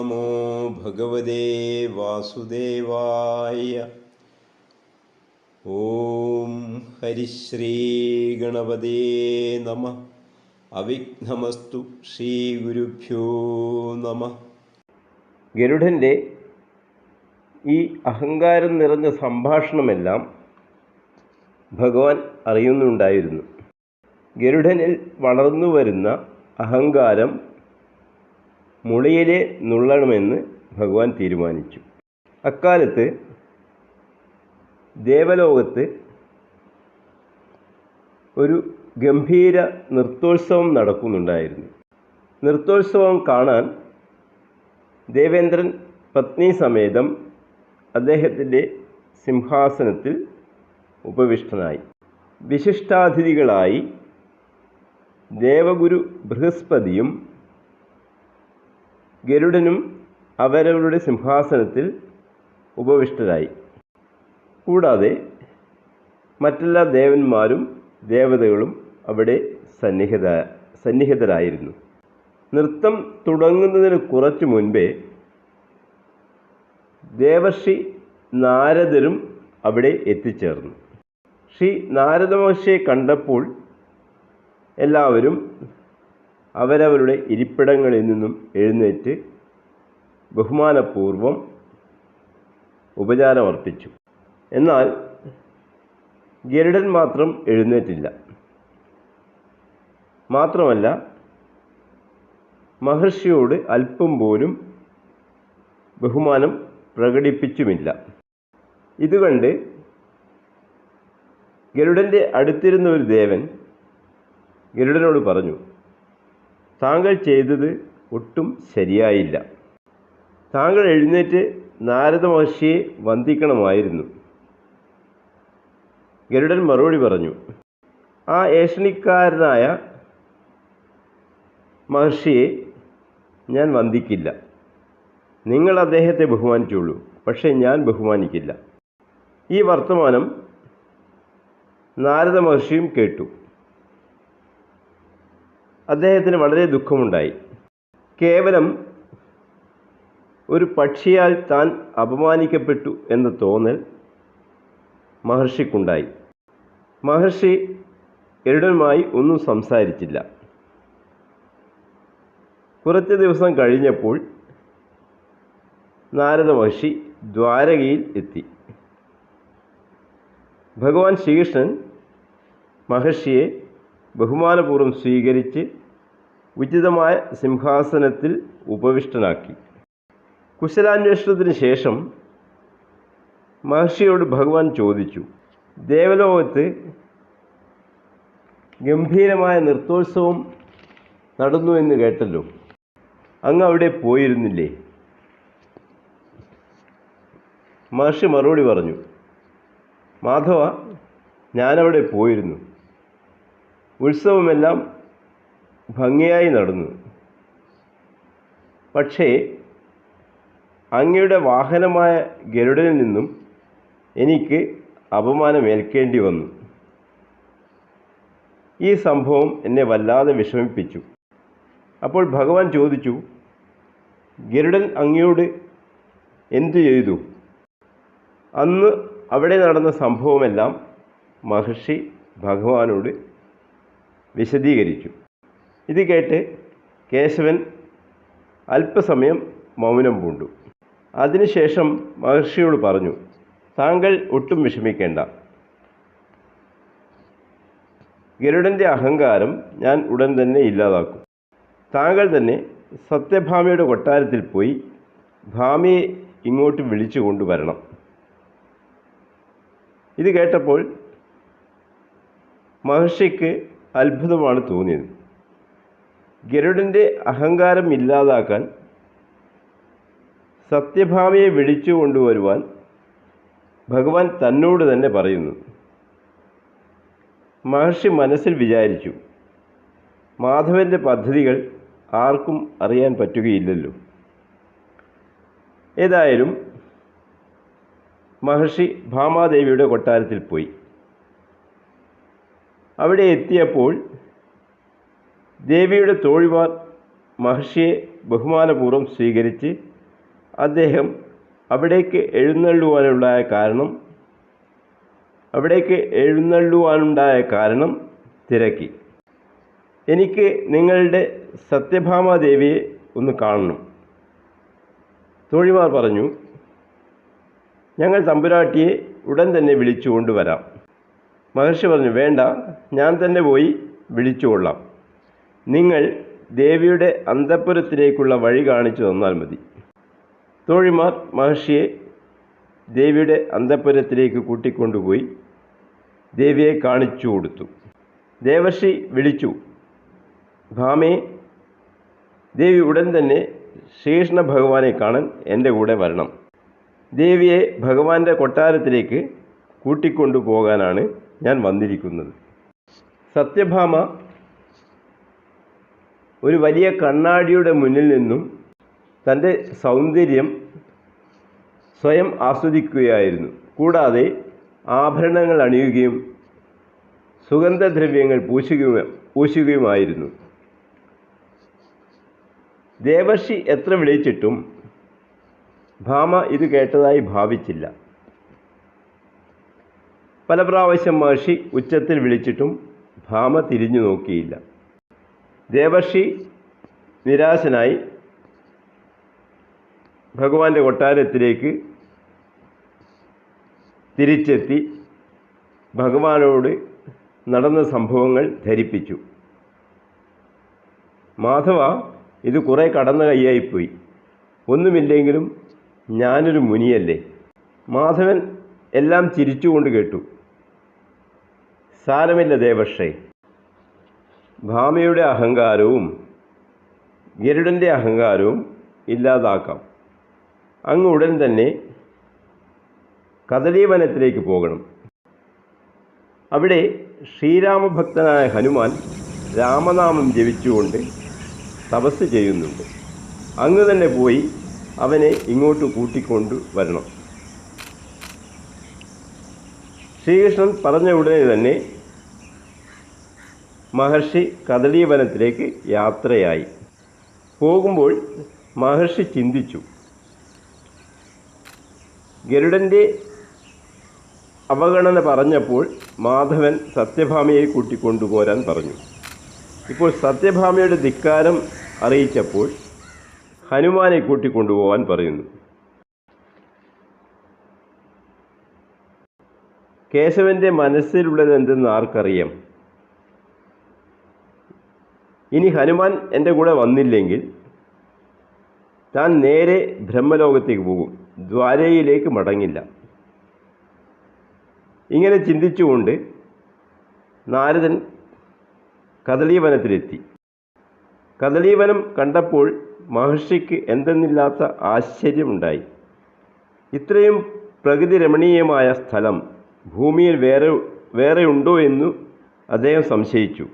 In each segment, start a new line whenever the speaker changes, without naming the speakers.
നമോ ഭഗവതേ വാസുദേവായ ഓം ഹരിശ്രീ ഗണപതേ നമ അവിഘ്നമസ്തു ശ്രീ ഗുരുഭ്യോ നമ
ഗരുഡന്റെ ഈ അഹങ്കാരം നിറഞ്ഞ സംഭാഷണമെല്ലാം ഭഗവാൻ അറിയുന്നുണ്ടായിരുന്നു. ഗരുഡനിൽ വളർന്നു വരുന്ന അഹങ്കാരം മുളിയിലെ നുള്ളണമെന്ന് ഭഗവാൻ തീരുമാനിച്ചു. അക്കാലത്ത് ദേവലോകത്ത് ഒരു ഗംഭീര നൃത്തോത്സവം നടക്കുന്നുണ്ടായിരുന്നു. നൃത്തോത്സവം കാണാൻ ദേവേന്ദ്രൻ പത്നി സമേതം അദ്ദേഹത്തിന്റെ സിംഹാസനത്തിൽ ഉപവിഷ്ടനായി. വിശിഷ്ടാതിഥികളായി ദേവഗുരു ബൃഹസ്പതിയും ഗരുഡനും അവരവരുടെ സിംഹാസനത്തിൽ ഉപവിഷ്ടരായി. കൂടാതെ മറ്റെല്ലാ ദേവന്മാരും ദേവതകളും അവിടെ സന്നിഹിത സന്നിഹിതരായിരുന്നു. നൃത്തം തുടങ്ങുന്നതിന് കുറച്ചു മുൻപേ ദേവർഷി നാരദരും അവിടെ എത്തിച്ചേർന്നു. ശ്രീ നാരദമഹർഷിയെ കണ്ടപ്പോൾ എല്ലാവരും അവരവരുടെ ഇരിപ്പിടങ്ങളിൽ നിന്നും എഴുന്നേറ്റ് ബഹുമാനപൂർവം ഉപചാരമർപ്പിച്ചു എന്നാൽ ഗരുഡൻ മാത്രം എഴുന്നേറ്റില്ല. മാത്രമല്ല മഹർഷിയോട് അല്പം പോലും ബഹുമാനം പ്രകടിപ്പിച്ചുമില്ല. ഇതുകണ്ട് ഗരുഡന്റെ അടുത്തിരുന്ന ഒരു ദേവൻ ഗരുഡനോട് പറഞ്ഞു താങ്കൾ ചെയ്തത് ഒട്ടും ശരിയായില്ല. താങ്കൾ എഴുന്നേറ്റ് നാരദ മഹർഷിയെ വന്ദിക്കണമായിരുന്നു. ഗരുഡൻ മറുപടി പറഞ്ഞു ആ ഏഷണിക്കാരനായ മഹർഷിയെ ഞാൻ വന്ദിക്കില്ല. നിങ്ങൾ അദ്ദേഹത്തെ ബഹുമാനിച്ചുള്ളൂ പക്ഷേ ഞാൻ ബഹുമാനിക്കില്ല. ഈ വർത്തമാനം നാരദ മഹർഷിയും കേട്ടു. അദ്ദേഹത്തിന് വളരെ ദുഃഖമുണ്ടായി. കേവലം ഒരു പക്ഷിയാൽ താൻ അപമാനിക്കപ്പെട്ടു എന്ന തോന്നൽ മഹർഷിക്കുണ്ടായി. മഹർഷി എരുടനുമായി ഒന്നും സംസാരിച്ചില്ല. കുറച്ച് ദിവസം കഴിഞ്ഞപ്പോൾ നാരദ മഹർഷി ദ്വാരകയിൽ എത്തി. ഭഗവാൻ ശ്രീകൃഷ്ണൻ മഹർഷിയെ ബഹുമാനപൂർവം സ്വീകരിച്ച് ഉചിതമായ സിംഹാസനത്തിൽ ഉപവിഷ്ടനാക്കി. കുശലാന്വേഷണത്തിന് ശേഷം മഹർഷിയോട് ഭഗവാൻ ചോദിച്ചു ദേവലോകത്ത് ഗംഭീരമായ നൃത്തോത്സവം നടന്നു എന്ന് കേട്ടല്ലോ. അങ്ങ് അവിടെ പോയിരുന്നില്ലേ? മഹർഷി മറുപടി പറഞ്ഞു മാധവ ഞാനവിടെ പോയിരുന്നു. ഉത്സവമെല്ലാം ഭംഗിയായി നടന്നു. പക്ഷേ അങ്ങയുടെ വാഹനമായ ഗരുഡനിൽ നിന്നും എനിക്ക് അപമാനമേൽക്കേണ്ടി വന്നു. ഈ സംഭവം എന്നെ വല്ലാതെ വിഷമിപ്പിച്ചു. അപ്പോൾ ഭഗവാൻ ചോദിച്ചു ഗരുഡൻ അങ്ങയോട് എന്തു ചെയ്തു? അന്ന് അവിടെ നടന്ന സംഭവമെല്ലാം മഹർഷി ഭഗവാനോട് വിശദീകരിച്ചു ഇത് കേട്ട് കേശവൻ അല്പസമയം മൗനം പൂണ്ടു. അതിനുശേഷം മഹർഷിയോട് പറഞ്ഞു താങ്കൾ ഒട്ടും വിഷമിക്കേണ്ട. ഗരുഡന്റെ അഹങ്കാരം ഞാൻ ഉടൻ തന്നെ ഇല്ലാതാക്കും. താങ്കൾ തന്നെ സത്യഭാമയുടെ കൊട്ടാരത്തിൽ പോയി ഭാമയെ ഇങ്ങോട്ട് വിളിച്ചു കൊണ്ടുവരണം. ഇത് കേട്ടപ്പോൾ മഹർഷിക്ക് അത്ഭുതമാണ് തോന്നിയത്. ഗരുഡന്റെ അഹങ്കാരം ഇല്ലാതാക്കാൻ സത്യഭാമയെ വിളിച്ചു കൊണ്ടുവരുവാൻ ഭഗവാൻ തന്നോട് തന്നെ പറയുന്നു. മഹർഷി മനസ്സിൽ വിചാരിച്ചു മാധവന്റെ പദ്ധതികൾ ആർക്കും അറിയാൻ പറ്റുകയില്ലല്ലോ. ഏതായാലും മഹർഷി ഭാമാദേവിയുടെ കൊട്ടാരത്തിൽ പോയി. അവിടെ എത്തിയപ്പോൾ ദേവിയുടെ തോഴിമാർ മഹർഷിയെ ബഹുമാനപൂർവം സ്വീകരിച്ച് അദ്ദേഹം അവിടേക്ക് എഴുന്നള്ളുവാനുണ്ടായ കാരണം അവിടേക്ക് എഴുന്നള്ളുവാനുണ്ടായ കാരണം തിരക്കി. എനിക്ക് നിങ്ങളുടെ സത്യഭാമാദേവിയെ ഒന്ന് കാണണം. തോഴിമാർ പറഞ്ഞു ഞങ്ങൾ തമ്പുരാട്ടിയെ ഉടൻ തന്നെ വിളിച്ചു കൊണ്ടുവരാം മഹർഷി പറഞ്ഞു വേണ്ട ഞാൻ തന്നെ പോയി വിളിച്ചുകൊള്ളാം നിങ്ങൾ ദേവിയുടെ അന്തഃപുരത്തിലേക്കുള്ള വഴി കാണിച്ചു തന്നാൽ മതി. തോഴിമാർ മഹർഷിയെ ദേവിയുടെ അന്തഃപുരത്തിലേക്ക് കൂട്ടിക്കൊണ്ടുപോയി ദേവിയെ കാണിച്ചു കൊടുത്തു. ദേവർഷി വിളിച്ചു ഭാമേ ദേവി ഉടൻ തന്നെ ശ്രീകൃഷ്ണ ഭഗവാനെ കാണാൻ എന്റെ കൂടെ വരണം. ദേവിയെ ഭഗവാന്റെ കൊട്ടാരത്തിലേക്ക് കൂട്ടിക്കൊണ്ടു പോകാനാണ് ഞാൻ വന്നിരിക്കുന്നത്. സത്യഭാമ ഒരു വലിയ കണ്ണാടിയുടെ മുന്നിൽ നിന്നും തന്റെ സൗന്ദര്യം സ്വയം ആസ്വദിക്കുകയായിരുന്നു. കൂടാതെ ആഭരണങ്ങൾ അണിയുകയും സുഗന്ധദ്രവ്യങ്ങൾ പൂശുകയും പൂശുകയുമായിരുന്നു. ദേവർഷി എത്ര വിളിച്ചിട്ടും ഭാമ ഇത് കേട്ടതായി ഭാവിച്ചില്ല. പല പ്രാവശ്യം മഹർഷി ഉച്ചത്തിൽ വിളിച്ചിട്ടും ഭാമ തിരിഞ്ഞു നോക്കിയില്ല. ദേവർഷി നിരാശനായി ഭഗവാന്റെ കൊട്ടാരത്തിലേക്ക് തിരിച്ചെത്തി ഭഗവാനോട് നടന്ന സംഭവങ്ങൾ ധരിപ്പിച്ചു. മാധവ ഇത് കുറേ കടന്ന കൈയായിപ്പോയി ഒന്നുമില്ലെങ്കിലും ഞാനൊരു മുനിയല്ലേ? മാധവൻ എല്ലാം ചിരിച്ചുകൊണ്ട് കേട്ടു. സാരമില്ല ദേവർഷേ ഭാമയുടെ അഹങ്കാരവും ഗരുഡന്റെ അഹങ്കാരവും ഇല്ലാതാക്കാം. അങ്ങ് ഉടൻ തന്നെ കദളീവനത്തിലേക്ക് പോകണം. അവിടെ ശ്രീരാമഭക്തനായ ഹനുമാൻ രാമനാമം ജപിച്ചുകൊണ്ട് തപസ് ചെയ്യുന്നുണ്ട്. അങ്ങ് തന്നെ പോയി അവനെ ഇങ്ങോട്ട് കൂട്ടിക്കൊണ്ട് വരണം. ശ്രീകൃഷ്ണൻ പറഞ്ഞ ഉടനെ തന്നെ മഹർഷി കദളീവനത്തിലേക്ക് യാത്രയായി. പോകുമ്പോൾ മഹർഷി ചിന്തിച്ചു ഗരുഡന്റെ അവഗണന പറഞ്ഞപ്പോൾ മാധവൻ സത്യഭാമയെ കൂട്ടിക്കൊണ്ടുപോരാൻ പറഞ്ഞു. ഇപ്പോൾ സത്യഭാമയുടെ ധിക്കാരം അറിയിച്ചപ്പോൾ ഹനുമാനെ കൂട്ടിക്കൊണ്ടുപോകാൻ പറയുന്നു. കേശവന്റെ മനസ്സിലുള്ളത് എന്തെന്ന് ആർക്കറിയാം? ഇനി ഹനുമാൻ എന്റെ കൂടെ വന്നില്ലെങ്കിൽ താൻ നേരെ ബ്രഹ്മലോകത്തേക്ക് പോകും. ദ്വാരയിലേക്ക് മടങ്ങില്ല. ഇങ്ങനെ ചിന്തിച്ചുകൊണ്ട് നാരദൻ കദളീവനത്തിലെത്തി. കദളീവനം കണ്ടപ്പോൾ മഹർഷിക്ക് എന്തെന്നില്ലാത്ത ആശ്ചര്യമുണ്ടായി. ഇത്രയും പ്രകൃതി രമണീയമായ സ്ഥലം ഭൂമിയിൽ വേറെ വേറെ ഉണ്ടോ എന്നു അദ്ദേഹം സംശയിച്ചു.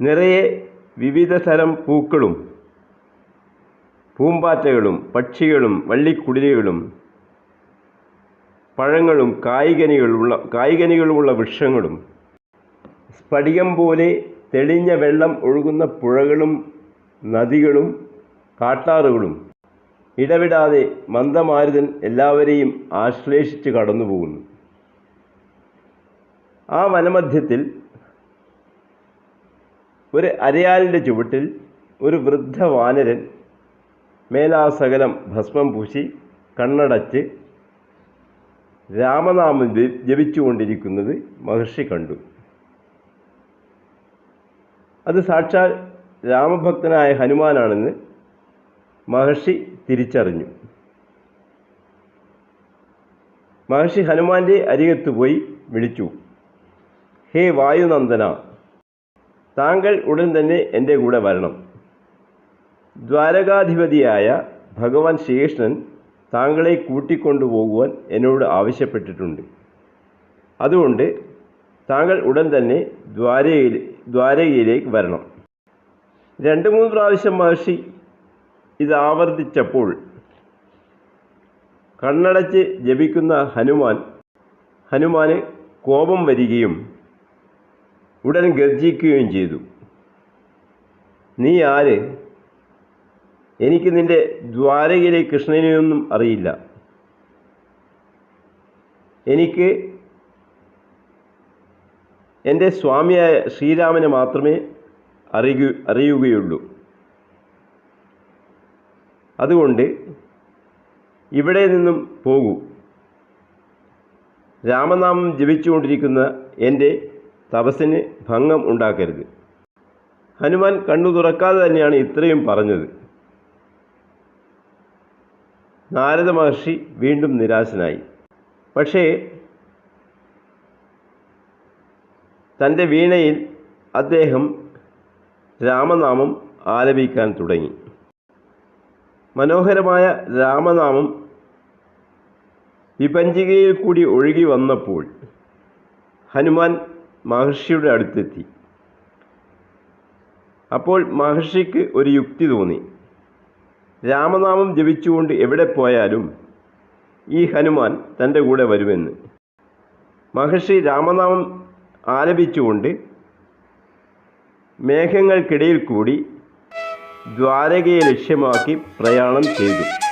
നിറയെ വിവിധ തരം പൂക്കളും പൂമ്പാറ്റകളും പക്ഷികളും വള്ളിക്കുടിലുകളും പഴങ്ങളും കായികനികളുള്ള കായികനികളുമുള്ള വൃക്ഷങ്ങളും സ്ഫടികം പോലെ തെളിഞ്ഞ വെള്ളം ഒഴുകുന്ന പുഴകളും നദികളും കാട്ടാറുകളും. ഇടവിടാതെ മന്ദമാരുതൻ എല്ലാവരെയും ആശ്ലേഷിച്ച് കടന്നുപോകുന്നു. ആ വനമധ്യത്തിൽ ഒരു അരയാലിന്റെ ചുവട്ടിൽ ഒരു വൃദ്ധ വാനരൻ മേലാസകലം ഭസ്മം പൂശി കണ്ണടച്ച് രാമനാമം ജപി- ജപിച്ചുകൊണ്ടിരിക്കുന്നത് മഹർഷി കണ്ടു. അത് സാക്ഷാൽ രാമഭക്തനായ ഹനുമാനാണെന്ന് മഹർഷി തിരിച്ചറിഞ്ഞു. മഹർഷി ഹനുമാന്റെ അരികത്ത് പോയി വിളിച്ചു ഹേ വായുനന്ദന താങ്കൾ ഉടൻ തന്നെ എന്റെ കൂടെ വരണം. ദ്വാരകാധിപതിയായ ഭഗവാൻ ശ്രീകൃഷ്ണൻ താങ്കളെ കൂട്ടിക്കൊണ്ടുപോകുവാൻ എന്നോട് ആവശ്യപ്പെട്ടിട്ടുണ്ട്. അതുകൊണ്ട് താങ്കൾ ഉടൻ തന്നെ ദ്വാരകയിൽ ദ്വാരകയിലേക്ക് വരണം. രണ്ട് മൂന്ന് പ്രാവശ്യം മഹർഷി ഇത് ആവർത്തിച്ചപ്പോൾ കണ്ണടച്ച് ജപിക്കുന്ന ഹനുമാൻ ഹനുമാന് കോപം വരികയും ഉടൻ ഗർജിക്കുകയും ചെയ്തു. നീ ആര്? എനിക്ക് നിന്റെ ദ്വാരകയിലെ കൃഷ്ണനെയൊന്നും അറിയില്ല. എനിക്ക് എന്റെ സ്വാമിയായ ശ്രീരാമനെ മാത്രമേ അറിയു അറിയുകയുള്ളൂ. അതുകൊണ്ട് ഇവിടെ നിന്നും പോകൂ. രാമനാമം ജപിച്ചുകൊണ്ടിരിക്കുന്ന എന്റെ തപസ്സിന് ഭംഗം ഉണ്ടാക്കരുത്. ഹനുമാൻ കണ്ണു തുറക്കാതെ തന്നെയാണ് ഇത്രയും പറഞ്ഞത്. നാരദ മഹർഷി വീണ്ടും നിരാശനായി. പക്ഷേ തന്റെ വീണയിൽ അദ്ദേഹം രാമനാമം ആലപിക്കാൻ തുടങ്ങി. മനോഹരമായ രാമനാമം വിപഞ്ചികയിൽ കൂടി ഒഴുകി വന്നപ്പോൾ ഹനുമാൻ മഹർഷിയുടെ അടുത്തെത്തി. അപ്പോൾ മഹർഷിക്ക് ഒരു യുക്തി തോന്നി. രാമനാമം ജപിച്ചുകൊണ്ട് എവിടെ പോയാലും ഈ ഹനുമാൻ തന്റെ കൂടെ വരുമെന്ന്. മഹർഷി രാമനാമം ആലപിച്ചുകൊണ്ട് മേഘങ്ങൾക്കിടയിൽ കൂടി ദ്വാരകയെ ലക്ഷ്യമാക്കി പ്രയാണം ചെയ്തു.